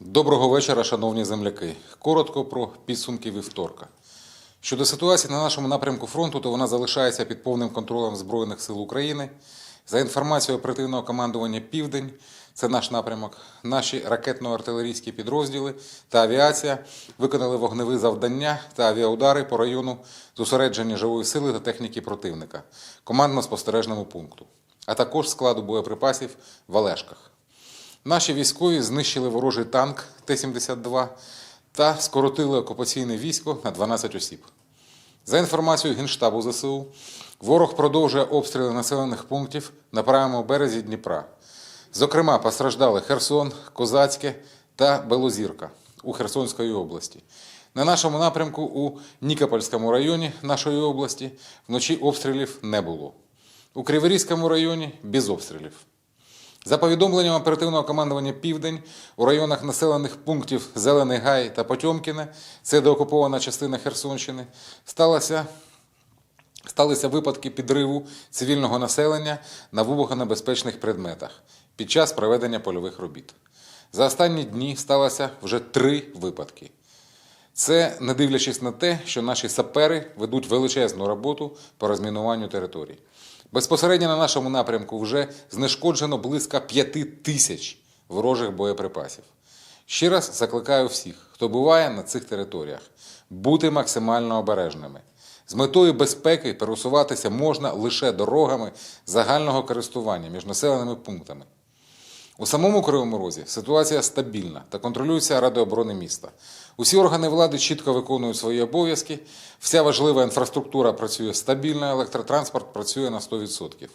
Доброго вечора, шановні земляки. Коротко про підсумки вівторка. Щодо ситуації на нашому напрямку фронту, то вона залишається під повним контролем Збройних сил України. За інформацією оперативного командування Південь, це наш напрямок, наші ракетно-артилерійські підрозділи та авіація виконали вогневі завдання та авіаудари по району зосередження живої сили та техніки противника, командно-спостережному пункту, а також складу боєприпасів в Олешках. Наші військові знищили ворожий танк Т-72 та скоротили окупаційне військо на 12 осіб. За інформацією Генштабу ЗСУ, ворог продовжує обстріли населених пунктів на правому березі Дніпра. Зокрема, постраждали Херсон, Козацьке та Белозірка у Херсонської області. На нашому напрямку у Нікопольському районі нашої області вночі обстрілів не було. У Криворізькому районі без обстрілів. За повідомленням оперативного командування Південь у районах населених пунктів Зелений Гай та Потьомкіне, це деокупована частина Херсонщини, сталося, сталися випадки підриву цивільного населення на вибухонебезпечних предметах під час проведення польових робіт. За останні дні сталося вже три випадки. Це не дивлячись на те, що наші сапери ведуть величезну роботу по розмінуванню територій. Безпосередньо на нашому напрямку вже знешкоджено близько п'яти тисяч ворожих боєприпасів. Ще раз закликаю всіх, хто буває на цих територіях, бути максимально обережними. З метою безпеки пересуватися можна лише дорогами загального користування між населеними пунктами. У самому Кривому Розі ситуація стабільна та контролюється Радою оборони міста. Усі органи влади чітко виконують свої обов'язки, вся важлива інфраструктура працює стабільно, електротранспорт працює на 100%.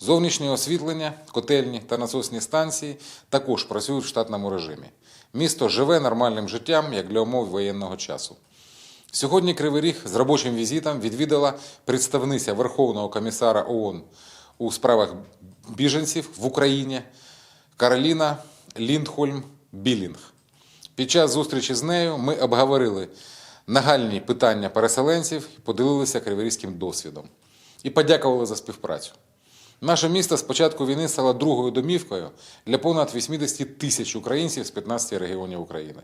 Зовнішнє освітлення, котельні та насосні станції також працюють в штатному режимі. Місто живе нормальним життям, як для умов воєнного часу. Сьогодні Кривий Ріг з робочим візитом відвідала представниця Верховного комісара ООН у справах біженців в Україні Кароліна Ліндхольм Білінг. Під час зустрічі з нею ми обговорили нагальні питання переселенців і поділилися криворізьким досвідом і подякували за співпрацю. Наше місто з початку війни стало другою домівкою для понад 80 тисяч українців з 15 регіонів України.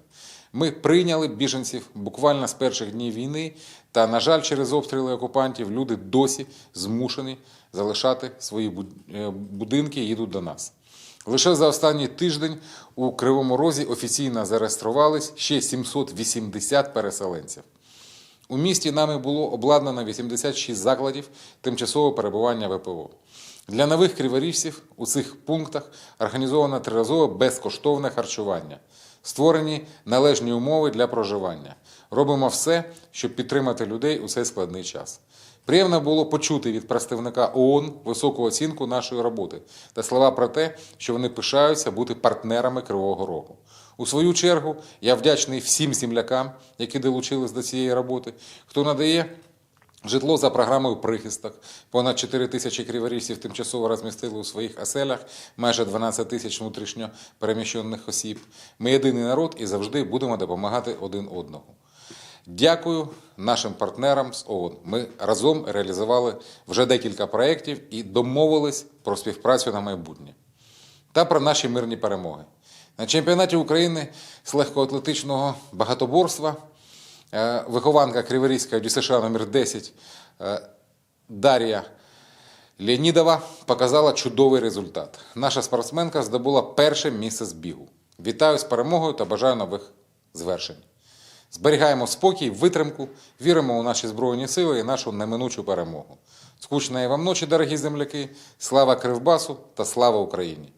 Ми прийняли біженців буквально з перших днів війни, та, на жаль, через обстріли окупантів люди досі змушені залишати свої е, будинки і їдуть до нас. Лише за останній тиждень у Кривому Розі офіційно зареєструвались ще 780 переселенців. У місті нами було обладнано 86 закладів тимчасового перебування ВПО. Для нових криворіжців у цих пунктах організовано триразове безкоштовне харчування. Створені належні умови для проживання. Робимо все, щоб підтримати людей у цей складний час. Приємно було почути від представника ООН високу оцінку нашої роботи та слова про те, що вони пишаються бути партнерами Кривого Рогу. У свою чергу я вдячний всім землякам, які долучились до цієї роботи, хто надає Житло за програмою прихисток. Понад 4 тисячі криворіжців тимчасово розмістили у своїх оселях, майже 12 тисяч внутрішньо переміщених осіб. Ми єдиний народ і завжди будемо допомагати один одному. Дякую нашим партнерам з ООН. Ми разом реалізували вже декілька проєктів і домовились про співпрацю на майбутнє та про наші мирні перемоги. На чемпіонаті України з легкоатлетичного багатоборства е, вихованка Криворізької ДЮСШ номер 10 е, Дар'я Леонідова показала чудовий результат. Наша спортсменка здобула перше місце з бігу. Вітаю з перемогою та бажаю нових звершень. Зберігаємо спокій, витримку, віримо у наші Збройні Сили і нашу неминучу перемогу. Скучної вам ночі, дорогі земляки! Слава Кривбасу та слава Україні!